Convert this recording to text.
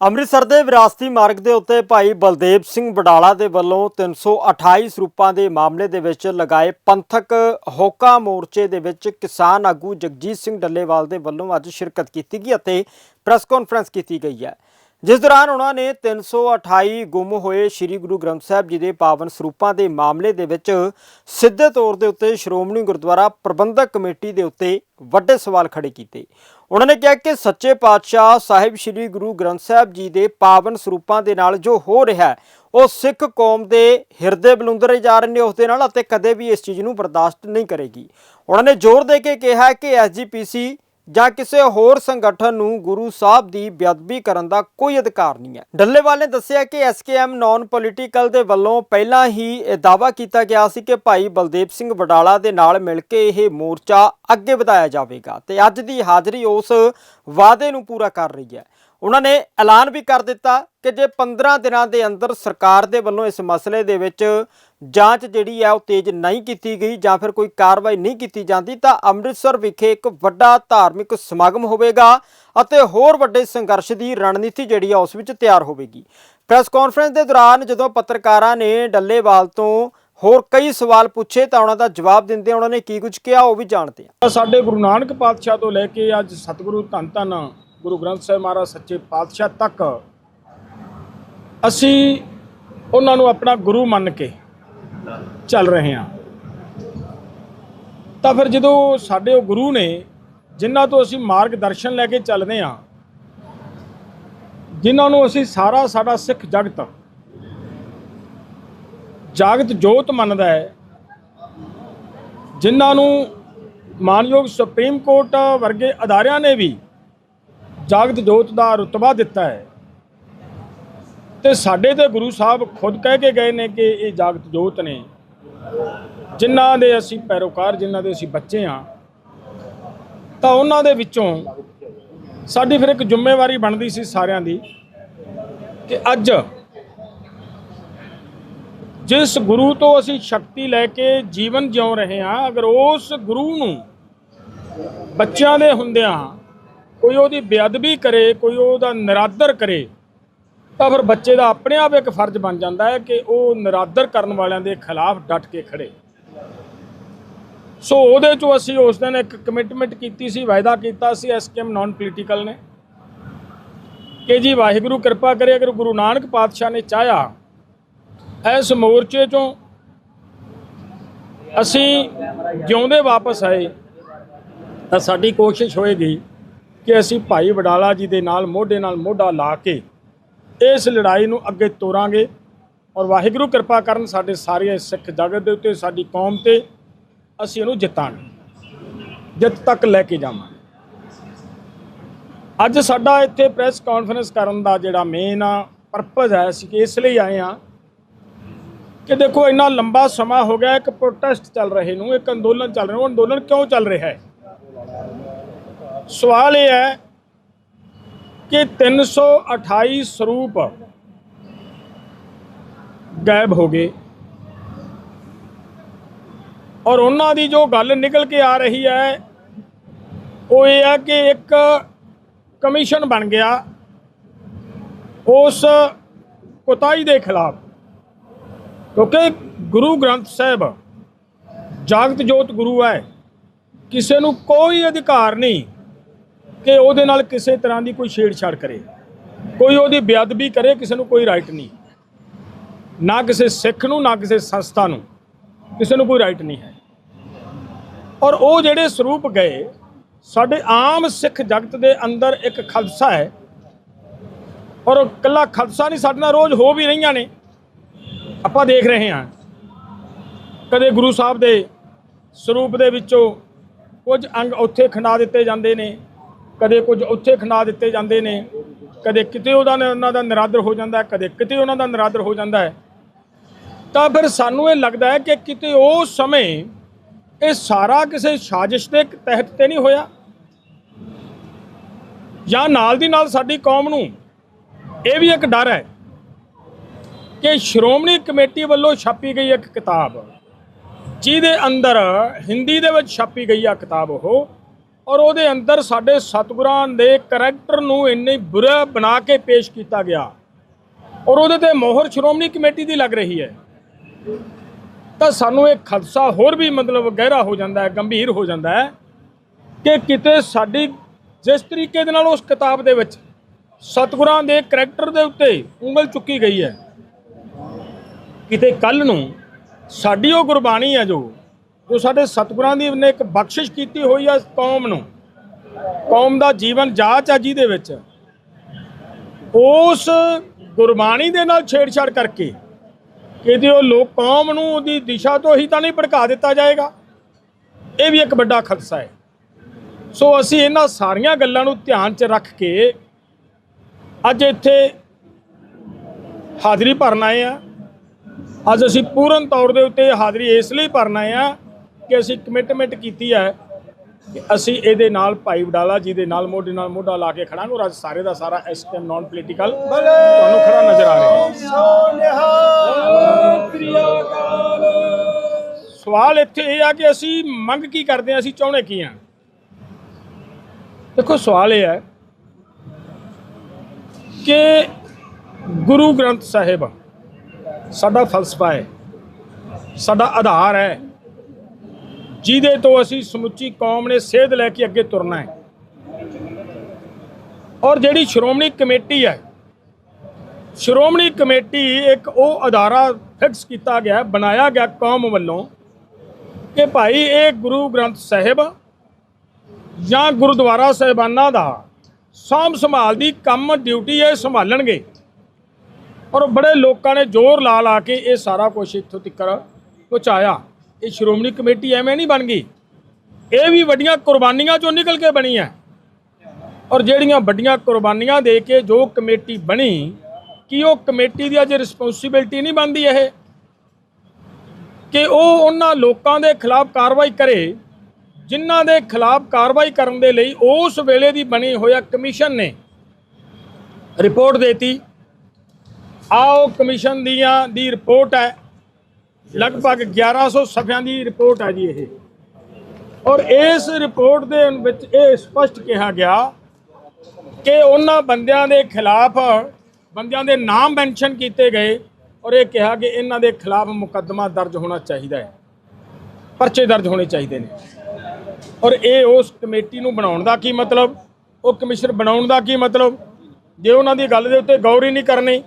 ਅੰਮ੍ਰਿਤਸਰ ਦੇ ਵਿਰਾਸਤੀ ਮਾਰਗ ਦੇ ਉੱਤੇ ਭਾਈ ਬਲਦੇਵ ਸਿੰਘ ਬਡਾਲਾ ਦੇ ਵੱਲੋਂ 328 ਸਰੂਪਾਂ ਦੇ ਮਾਮਲੇ ਦੇ ਵਿੱਚ ਲਗਾਏ ਪੰਥਕ ਹੋਕਾ ਮੋਰਚੇ ਦੇ ਵਿੱਚ ਕਿਸਾਨ ਆਗੂ ਜਗਜੀਤ ਸਿੰਘ ਡੱਲੇਵਾਲ ਦੇ ਵੱਲੋਂ ਅੱਜ ਸ਼ਿਰਕਤ ਕੀਤੀ ਗਈ ਅਤੇ ਪ੍ਰੈਸ ਕਾਨਫਰੰਸ ਕੀਤੀ ਗਈ ਹੈ। ਜਿਸ ਦੌਰਾਨ ਉਹਨਾਂ ਨੇ 328 ਗੁੰਮ ਹੋਏ ਸ੍ਰੀ ਗੁਰੂ ਗ੍ਰੰਥ ਸਾਹਿਬ ਜੀ ਦੇ ਪਾਵਨ ਸਰੂਪਾਂ ਦੇ ਮਾਮਲੇ ਦੇ ਵਿੱਚ ਸਿੱਧੇ ਤੌਰ ਦੇ ਉੱਤੇ ਸ਼੍ਰੋਮਣੀ ਗੁਰਦੁਆਰਾ ਪ੍ਰਬੰਧਕ ਕਮੇਟੀ ਦੇ ਉੱਤੇ ਵੱਡੇ ਸਵਾਲ ਖੜੇ ਕੀਤੇ। ਉਹਨਾਂ ਨੇ ਕਿਹਾ ਕਿ ਸੱਚੇ ਪਾਤਸ਼ਾਹ ਸਾਹਿਬ ਸ੍ਰੀ ਗੁਰੂ ਗ੍ਰੰਥ ਸਾਹਿਬ ਜੀ ਦੇ ਪਾਵਨ ਸਰੂਪਾਂ ਦੇ ਨਾਲ ਜੋ ਹੋ ਰਿਹਾ ਹੈ, ਉਹ ਸਿੱਖ ਕੌਮ ਦੇ ਹਿਰਦੇ ਬਲੁੰਦਰੇ ਜਾ ਰਹੇ ਨੇ ਉਸ ਦੇ ਨਾਲ ਅਤੇ ਕਦੇ ਵੀ ਇਸ ਚੀਜ਼ ਨੂੰ ਬਰਦਾਸ਼ਤ ਨਹੀਂ ਕਰੇਗੀ। ਉਹਨਾਂ ਨੇ ਜ਼ੋਰ ਦੇ ਕੇ ਕਿਹਾ ਕਿ ਐਸਜੀਪੀਸੀ ਜਾਂ ਕਿਸੇ ਹੋਰ ਸੰਗਠਨ ਨੂੰ ਗੁਰੂ ਸਾਹਿਬ ਦੀ ਬੇਅਦਬੀ ਕਰਨ ਦਾ ਕੋਈ ਅਧਿਕਾਰ ਨਹੀਂ ਹੈ। ਡੱਲੇਵਾਲ ਨੇ ਦੱਸਿਆ ਕਿ ਐਸਕੇਐਮ ਨਾਨ ਪੋਲੀਟੀਕਲ ਦੇ ਵੱਲੋਂ ਪਹਿਲਾਂ ਹੀ ਇਹ ਦਾਅਵਾ ਕੀਤਾ ਗਿਆ ਸੀ ਕਿ ਭਾਈ ਬਲਦੇਵ ਸਿੰਘ ਵਡਾਲਾ ਦੇ ਨਾਲ ਮਿਲ ਕੇ ਇਹ ਮੋਰਚਾ ਅੱਗੇ ਵਧਾਇਆ ਜਾਵੇਗਾ ਤੇ ਅੱਜ ਦੀ ਹਾਜ਼ਰੀ ਉਸ ਵਾਅਦੇ ਨੂੰ ਪੂਰਾ ਕਰ ਰਹੀ ਹੈ। ਉਹਨਾਂ ਨੇ ਐਲਾਨ ਵੀ ਕਰ ਦਿੱਤਾ ਕਿ ਜੇ 15 ਦਿਨਾਂ ਦੇ ਅੰਦਰ ਸਰਕਾਰ ਦੇ ਵੱਲੋਂ ਇਸ ਮਸਲੇ ਦੇ ਵਿੱਚ ਜਾਂਚ ਜਿਹੜੀ ਹੈ ਉਹ ਤੇਜ਼ ਨਹੀਂ ਕੀਤੀ ਗਈ ਜਾਂ ਫਿਰ ਕੋਈ ਕਾਰਵਾਈ ਨਹੀਂ ਕੀਤੀ ਜਾਂਦੀ, ਤਾਂ ਅੰਮ੍ਰਿਤਸਰ ਵਿਖੇ ਇੱਕ ਵੱਡਾ ਧਾਰਮਿਕ ਸਮਾਗਮ ਹੋਵੇਗਾ ਅਤੇ ਹੋਰ ਵੱਡੇ ਸੰਘਰਸ਼ ਦੀ ਰਣਨੀਤੀ ਜਿਹੜੀ ਆ ਉਸ ਵਿੱਚ ਤਿਆਰ ਹੋਵੇਗੀ। ਪ੍ਰੈਸ ਕਾਨਫਰੰਸ ਦੇ ਦੌਰਾਨ ਜਦੋਂ ਪੱਤਰਕਾਰਾਂ ਨੇ ਡੱਲੇਵਾਲ ਤੋਂ ਹੋਰ ਕਈ ਸਵਾਲ ਪੁੱਛੇ ਤਾਂ ਉਹਨਾਂ ਦਾ ਜਵਾਬ ਦਿੰਦੇ ਉਹਨਾਂ ਨੇ ਕੀ ਕੁਝ ਕਿਹਾ ਉਹ ਵੀ ਜਾਣਦੇ ਹਾਂ। ਸਾਡੇ ਗੁਰੂ ਨਾਨਕ ਪਾਤਸ਼ਾਹ ਤੋਂ ਲੈ ਕੇ ਅੱਜ ਸਤਿਗੁਰੂ ਧੰਨ ਧੰਨ ਗੁਰੂ ਗ੍ਰੰਥ ਸਾਹਿਬ ਮਹਾਰਾਜ ਸੱਚੇ ਪਾਤਸ਼ਾਹ ਤੱਕ ਅਸੀਂ ਉਹਨਾਂ ਨੂੰ ਆਪਣਾ ਗੁਰੂ ਮੰਨ ਕੇ ਚੱਲ ਰਹੇ ਹਾਂ। ਤਾਂ ਫਿਰ ਜਦੋਂ ਸਾਡੇ ਉਹ ਗੁਰੂ ਨੇ ਜਿਨ੍ਹਾਂ ਤੋਂ ਅਸੀਂ ਮਾਰਗ ਦਰਸ਼ਨ ਲੈ ਕੇ ਚੱਲਦੇ ਹਾਂ, ਜਿਨ੍ਹਾਂ ਨੂੰ ਅਸੀਂ ਸਾਰਾ ਸਾਡਾ ਸਿੱਖ ਜਗਤ, ਜਾਗਤ ਜੋਤ ਮੰਨਦਾ ਹੈ, ਜਿਨ੍ਹਾਂ ਨੂੰ ਮਾਨਯੋਗ ਸੁਪਰੀਮ ਕੋਰਟ ਵਰਗੇ ਅਦਾਰਿਆਂ ਨੇ ਵੀ ਜਾਗਤ ਜੋਤ ਦਾ ਰੁਤਬਾ ਦਿੱਤਾ ਹੈ। ਤੇ ਸਾਡੇ ਤੇ ਗੁਰੂ ਸਾਹਿਬ ਖੁਦ ਕਹਿ ਕੇ ਗਏ ਨੇ ਕਿ ਇਹ ਜਾਗਤ ਜੋਤ ਨੇ, ਜਿਨ੍ਹਾਂ ਦੇ ਅਸੀਂ ਪੈਰੋਕਾਰ, ਜਿਨ੍ਹਾਂ ਦੇ ਅਸੀਂ ਬੱਚੇ ਹਾਂ, ਤਾਂ ਉਹਨਾਂ ਦੇ ਵਿੱਚੋਂ ਸਾਡੀ ਫਿਰ ਇੱਕ ਜ਼ਿੰਮੇਵਾਰੀ ਬਣਦੀ ਸੀ ਸਾਰਿਆਂ ਦੀ ਕਿ ਅੱਜ ਜਿਸ ਗੁਰੂ ਤੋਂ ਅਸੀਂ ਸ਼ਕਤੀ ਲੈ ਕੇ ਜੀਵਨ ਜਿਉ ਰਹੇ ਹਾਂ, ਅਗਰ ਉਸ ਗੁਰੂ ਨੂੰ ਬੱਚਿਆਂ ਦੇ ਹੁੰਦਿਆਂ ਕੋਈ ਉਹਦੀ ਬੇਅਦਬੀ ਕਰੇ, ਕੋਈ ਉਹਦਾ ਨਿਰਾਦਰ ਕਰੇ, ਤਾਂ ਫਿਰ ਬੱਚੇ ਦਾ ਆਪਣੇ ਆਪ ਇੱਕ ਫਰਜ਼ ਬਣ ਜਾਂਦਾ ਹੈ ਕਿ ਉਹ ਨਿਰਾਦਰ ਕਰਨ ਵਾਲਿਆਂ ਦੇ ਖਿਲਾਫ ਡਟ ਕੇ ਖੜੇ। ਸੋ ਉਹਦੇ ਚੋਂ ਅਸੀਂ ਉਸ ਦਿਨ ਇੱਕ ਕਮਿਟਮੈਂਟ ਕੀਤੀ ਸੀ, ਵਾਅਦਾ ਕੀਤਾ ਸੀ ਐਸਕੇਐਮ ਨਾਨ ਪੋਲੀਟੀਕਲ ਨੇ, ਕਿ ਜੀ ਵਾਹਿਗੁਰੂ ਕਿਰਪਾ ਕਰੇ, ਅਗਰ ਗੁਰੂ ਨਾਨਕ ਪਾਤਸ਼ਾਹ ਨੇ ਚਾਹਿਆ, ਇਸ ਮੋਰਚੇ ਚੋਂ ਅਸੀਂ ਜਿਉਂਦੇ ਵਾਪਸ ਆਏ, ਤਾਂ ਸਾਡੀ ਕੋਸ਼ਿਸ਼ ਹੋਏਗੀ ਕਿ ਅਸੀਂ ਭਾਈ ਵਡਾਲਾ ਜੀ ਦੇ ਨਾਲ, ਮੋਢੇ ਨਾਲ ਮੋਢਾ ਲਾ ਕੇ ਇਸ ਲੜਾਈ ਨੂੰ ਅੱਗੇ ਤੋਰਾਂਗੇ ਔਰ ਵਾਹਿਗੁਰੂ ਕਿਰਪਾ ਕਰਨ ਸਾਡੇ ਸਾਰੇ ਸਿੱਖ ਜਗਤ ਦੇ ਉੱਤੇ, ਸਾਡੀ ਕੌਮ ਤੇ ਅਸੀਂ ਇਹਨੂੰ ਜਿੱਤਾਂਗੇ, ਜਿੱਤ ਤੱਕ ਲੈ ਕੇ ਜਾਵਾਂਗੇ। ਅੱਜ ਸਾਡਾ ਇੱਥੇ ਪ੍ਰੈਸ ਕਾਨਫਰੰਸ ਕਰਨ ਦਾ ਜਿਹੜਾ ਮੇਨ ਆ ਪਰਪਸ ਹੈ, ਅਸੀਂ ਕਿ ਇਸ ਲਈ ਆਏ ਹਾਂ ਕਿ ਦੇਖੋ ਇੰਨਾ ਲੰਬਾ ਸਮਾਂ ਹੋ ਗਿਆ, ਇੱਕ ਪ੍ਰੋਟੈਸਟ ਚੱਲ ਰਹੇ ਨੂੰ, ਇੱਕ ਅੰਦੋਲਨ ਚੱਲ ਰਿਹਾ ਉਹ ਅੰਦੋਲਨ ਕਿਉਂ ਚੱਲ ਰਿਹਾ ਹੈ? ਸਵਾਲ ਇਹ ਹੈ ਕਿ 328 ਸਰੂਪ ਗਾਇਬ ਹੋ ਗਏ। ਔਰ ਉਹਨਾਂ ਦੀ ਜੋ ਗੱਲ ਨਿਕਲ ਕੇ ਆ ਰਹੀ ਹੈ, ਉਹ ਇਹ ਹੈ ਕਿ ਇੱਕ ਕਮਿਸ਼ਨ ਬਣ ਗਿਆ ਉਸ ਕੋਤਾਹੀ ਦੇ ਖਿਲਾਫ। ਕਿਉਂਕਿ ਗੁਰੂ ਗ੍ਰੰਥ ਸਾਹਿਬ ਜਾਗਤ ਜੋਤ ਗੁਰੂ ਹੈ, ਕਿਸੇ ਨੂੰ ਕੋਈ ਅਧਿਕਾਰ ਨਹੀਂ ਕਿ ਉਹਦੇ ਨਾਲ ਕਿਸੇ ਤਰ੍ਹਾਂ ਦੀ ਕੋਈ ਛੇੜਛਾੜ ਕਰੇ। ਕੋਈ ਉਹਦੀ ਬੇਅਦਬੀ ਕਰੇ, ਕਿਸੇ ਨੂੰ ਕੋਈ ਰਾਈਟ ਨਹੀਂ। ਨਾ ਕਿਸੇ ਸਿੱਖ ਨੂੰ, ਨਾ ਕਿਸੇ ਸੰਸਥਾ ਨੂੰ, ਕਿਸੇ ਨੂੰ ਕੋਈ ਰਾਈਟ ਨਹੀਂ ਹੈ। ਔਰ ਉਹ ਜਿਹੜੇ ਸਰੂਪ ਗਏ, ਸਾਡੇ ਆਮ ਸਿੱਖ ਜਗਤ ਦੇ ਅੰਦਰ ਇੱਕ ਖਲਸਾ ਹੈ। ਔਰ ਉਹ ਇਕੱਲਾ ਖਲਸਾ ਨਹੀਂ, ਸਾਡੇ ਨਾਲ ਰੋਜ਼ ਹੋ ਵੀ ਰਹੀਆਂ ਨੇ। ਆਪਾਂ ਦੇਖ ਰਹੇ ਹਾਂ। ਕਦੇ ਗੁਰੂ ਸਾਹਿਬ ਦੇ ਸਰੂਪ ਦੇ ਵਿੱਚੋਂ ਕੁਝ ਅੰਗ ਉੱਥੇ ਖੰਡਾ ਦਿੱਤੇ ਜਾਂਦੇ ਨੇ। ਕਦੇ ਕੁਝ ਉੱਥੇ ਖੰਡਾ ਦਿੱਤੇ ਜਾਂਦੇ ਨੇ, ਕਦੇ ਕਿਤੇ ਉਹਦਾ ਉਹਨਾਂ ਦਾ ਨਿਰਾਦਰ ਹੋ ਜਾਂਦਾ, ਕਦੇ ਕਿਤੇ ਉਹਨਾਂ ਦਾ ਨਿਰਾਦਰ ਹੋ ਜਾਂਦਾ ਹੈ। ਤਾਂ ਫਿਰ ਸਾਨੂੰ ਇਹ ਲੱਗਦਾ ਹੈ ਕਿ ਕਿਤੇ ਉਹ ਸਮੇਂ ਇਹ ਸਾਰਾ ਕਿਸੇ ਸਾਜ਼ਿਸ਼ ਦੇ ਤਹਿਤ ਤੇ ਨਹੀਂ ਹੋਇਆ। ਜਾਂ ਨਾਲ ਦੀ ਨਾਲ ਸਾਡੀ ਕੌਮ ਨੂੰ ਇਹ ਵੀ ਇੱਕ ਡਰ ਹੈ ਕਿ ਸ਼੍ਰੋਮਣੀ ਕਮੇਟੀ ਵੱਲੋਂ ਛਾਪੀ ਗਈ ਇੱਕ ਕਿਤਾਬ, ਜਿਹਦੇ ਅੰਦਰ ਹਿੰਦੀ ਦੇ ਵਿੱਚ ਛਾਪੀ ਗਈ ਆ ਕਿਤਾਬ ਉਹ ਔਰ ਉਹਦੇ ਅੰਦਰ ਸਾਡੇ ਸਤਿਗੁਰਾਂ ਦੇ ਕਰੈਕਟਰ ਨੂੰ ਇੰਨੇ ਬੁਰਾ ਬਣਾ ਕੇ ਪੇਸ਼ ਕੀਤਾ ਗਿਆ। ਔਰ ਉਹਦੇ ਤੇ ਮੋਹਰ ਸ਼੍ਰੋਮਣੀ ਕਮੇਟੀ ਦੀ ਲੱਗ ਰਹੀ ਹੈ। ਤਾਂ ਸਾਨੂੰ ਇਹ ਖਦਸ਼ਾ ਹੋਰ ਵੀ ਮਤਲਬ ਗਹਿਰਾ ਹੋ ਜਾਂਦਾ ਹੈ, ਗੰਭੀਰ ਹੋ ਜਾਂਦਾ ਹੈ ਕਿ ਕਿਤੇ ਸਾਡੀ ਜਿਸ ਤਰੀਕੇ ਦੇ ਨਾਲ ਉਸ ਕਿਤਾਬ ਦੇ ਵਿੱਚ ਸਤਿਗੁਰਾਂ ਦੇ ਕਰੈਕਟਰ ਦੇ ਉੱਤੇ ਉਂਗਲ ਚੁੱਕੀ ਗਈ ਹੈ। ਕਿਤੇ ਕੱਲ ਨੂੰ ਸਾਡੀ ਉਹ ਗੁਰਬਾਣੀ ਹੈ ਜੋ ਜੋ ਸਾਡੇ ਸਤਿਗੁਰਾਂ ਦੀ ਨੇ ਇੱਕ ਬਖਸ਼ਿਸ਼ ਕੀਤੀ ਹੋਈ ਹੈ ਕੌਮ ਨੂੰ, ਕੌਮ ਦਾ ਜੀਵਨ ਜਾਚ ਹੈ ਜਿਹਦੇ ਵਿੱਚ। ਉਸ ਗੁਰਬਾਣੀ ਦੇ ਨਾਲ ਛੇੜਛਾੜ ਕਰਕੇ ਕਿਤੇ ਉਹ ਲੋਕ ਕੌਮ ਨੂੰ ਉਹਦੀ ਦਿਸ਼ਾ ਤੋਂ ਹੀ ਤਾਂ ਨਹੀਂ ਭੜਕਾ ਦਿੱਤਾ ਜਾਏਗਾ, ਇਹ ਵੀ ਇੱਕ ਵੱਡਾ ਖਦਸ਼ਾ ਹੈ। ਸੋ ਅਸੀਂ ਇਹਨਾਂ ਸਾਰੀਆਂ ਗੱਲਾਂ ਨੂੰ ਧਿਆਨ 'ਚ ਰੱਖ ਕੇ ਅੱਜ ਇੱਥੇ ਹਾਜ਼ਰੀ ਭਰਨ ਆਏ ਆ। ਅੱਜ ਅਸੀਂ ਪੂਰਨ ਤੌਰ ਦੇ ਉੱਤੇ ਹਾਜ਼ਰੀ ਇਸ ਲਈ ਭਰਨ ਆਏ ਆ ਕਿ ਅਸੀਂ ਕਮਿਟਮੈਂਟ ਕੀਤੀ ਹੈ ਕਿ ਅਸੀਂ ਇਹਦੇ ਨਾਲ ਭਾਈ ਵਡਾਲਾ ਜੀ ਦੇ ਨਾਲ ਮੋਢੇ ਨਾਲ ਮੋਢਾ ਲਾ ਕੇ ਖੜਾਂਗੇ ਔਰ ਅੱਜ ਸਾਰੇ ਦਾ ਸਾਰਾ ਇਸ ਟਾਈਮ ਨਾਨ ਪੋਲੀਟੀਕਲ ਤੁਹਾਨੂੰ ਖੜਾ ਨਜ਼ਰ ਆ ਰਿਹਾ ਸਵਾਲ ਇੱਥੇ ਇਹ ਆ ਕਿ ਅਸੀਂ ਮੰਗ ਕੀ ਕਰਦੇ ਹਾਂ ਅਸੀਂ ਚਾਹੁੰਦੇ ਕੀ ਹਾਂ? ਦੇਖੋ ਸਵਾਲ ਇਹ ਹੈ ਕਿ ਗੁਰੂ ਗ੍ਰੰਥ ਸਾਹਿਬ ਸਾਡਾ ਫਲਸਫਾ ਹੈ ਸਾਡਾ ਆਧਾਰ ਹੈ ਜਿਹਦੇ ਤੋਂ ਅਸੀਂ ਸਮੁੱਚੀ ਕੌਮ ਨੇ ਸੇਧ ਲੈ ਕੇ ਅੱਗੇ ਤੁਰਨਾ ਹੈ। ਔਰ ਜਿਹੜੀ ਸ਼੍ਰੋਮਣੀ ਕਮੇਟੀ ਹੈ, ਸ਼੍ਰੋਮਣੀ ਕਮੇਟੀ ਇੱਕ ਉਹ ਅਦਾਰਾ ਫਿਕਸ ਕੀਤਾ ਗਿਆ, ਬਣਾਇਆ ਗਿਆ ਕੌਮ ਵੱਲੋਂ ਕਿ ਭਾਈ ਇਹ ਗੁਰੂ ਗ੍ਰੰਥ ਸਾਹਿਬ ਜਾਂ ਗੁਰਦੁਆਰਾ ਸਾਹਿਬਾਨਾਂ ਦਾ ਸਾਂਭ ਸੰਭਾਲ ਦੀ ਕੰਮ ਡਿਊਟੀ ਇਹ ਸੰਭਾਲਣਗੇ। ਔਰ ਬੜੇ ਲੋਕਾਂ ਨੇ ਜ਼ੋਰ ਲਾ ਲਾ ਕੇ ਇਹ ਸਾਰਾ ਕੁਝ ਇੱਥੋਂ ਤੱਕ ਪਹੁੰਚਾਇਆ। ਇਹ ਸ਼੍ਰੋਮਣੀ ਕਮੇਟੀ ਐਵੇਂ ਨਹੀਂ ਬਣ ਗਈ। ਇਹ ਵੀ ਵੱਡੀਆਂ ਕੁਰਬਾਨੀਆਂ ਚੋਂ ਨਿਕਲ ਕੇ ਬਣੀ ਹੈ। ਔਰ ਜਿਹੜੀਆਂ ਵੱਡੀਆਂ ਕੁਰਬਾਨੀਆਂ ਦੇ ਕੇ ਜੋ ਕਮੇਟੀ ਬਣੀ, ਕੀ ਉਹ ਕਮੇਟੀ ਦੀ ਅੱਜ ਰਿਸਪੌਂਸਿਬਿਲਟੀ ਨਹੀਂ ਬਣਦੀ ਇਹ? ਕਿ ਉਹ ਉਹਨਾਂ ਲੋਕਾਂ ਦੇ ਖਿਲਾਫ ਕਾਰਵਾਈ ਕਰੇ, ਜਿਨ੍ਹਾਂ ਦੇ ਖਿਲਾਫ ਕਾਰਵਾਈ ਕਰਨ ਦੇ ਲਈ ਉਸ ਵੇਲੇ ਦੀ ਬਣੀ ਹੋਇਆ ਕਮਿਸ਼ਨ ਨੇ। ਰਿਪੋਰਟ ਦੇਤੀ। ਆਓ ਕਮਿਸ਼ਨ ਦੀਆਂ ਦੀ ਰਿਪੋਰਟ ਹੈ। ਲਗਭਗ 1100 ਸਫ਼ਿਆਂ ਦੀ ਰਿਪੋਰਟ ਹੈ ਜੀ ਇਹ। ਔਰ ਇਸ ਰਿਪੋਰਟ ਦੇ ਵਿੱਚ ਇਹ ਸਪਸ਼ਟ ਕਿਹਾ ਗਿਆ ਕਿ ਉਹਨਾਂ ਬੰਦਿਆਂ ਦੇ ਖਿਲਾਫ, ਬੰਦਿਆਂ ਦੇ ਨਾਮ ਮੈਂਸ਼ਨ ਕੀਤੇ ਗਏ ਔਰ ਇਹ ਕਿਹਾ ਕਿ ਇਹਨਾਂ ਦੇ ਖਿਲਾਫ ਮੁਕੱਦਮਾ ਦਰਜ ਹੋਣਾ ਚਾਹੀਦਾ ਹੈ। ਪਰਚੇ ਦਰਜ ਹੋਣੇ ਚਾਹੀਦੇ ਨੇ। ਔਰ ਇਹ ਉਸ ਕਮੇਟੀ ਨੂੰ ਬਣਾਉਣ ਦਾ ਕੀ ਮਤਲਬ? ਉਹ ਕਮਿਸ਼ਨਰ ਬਣਾਉਣ ਦਾ ਕੀ ਮਤਲਬ? ਜੇ ਉਹਨਾਂ ਦੀ ਗੱਲ ਦੇ ਉੱਤੇ ਗੌਰ ਹੀ ਨਹੀਂ ਕਰਨੀ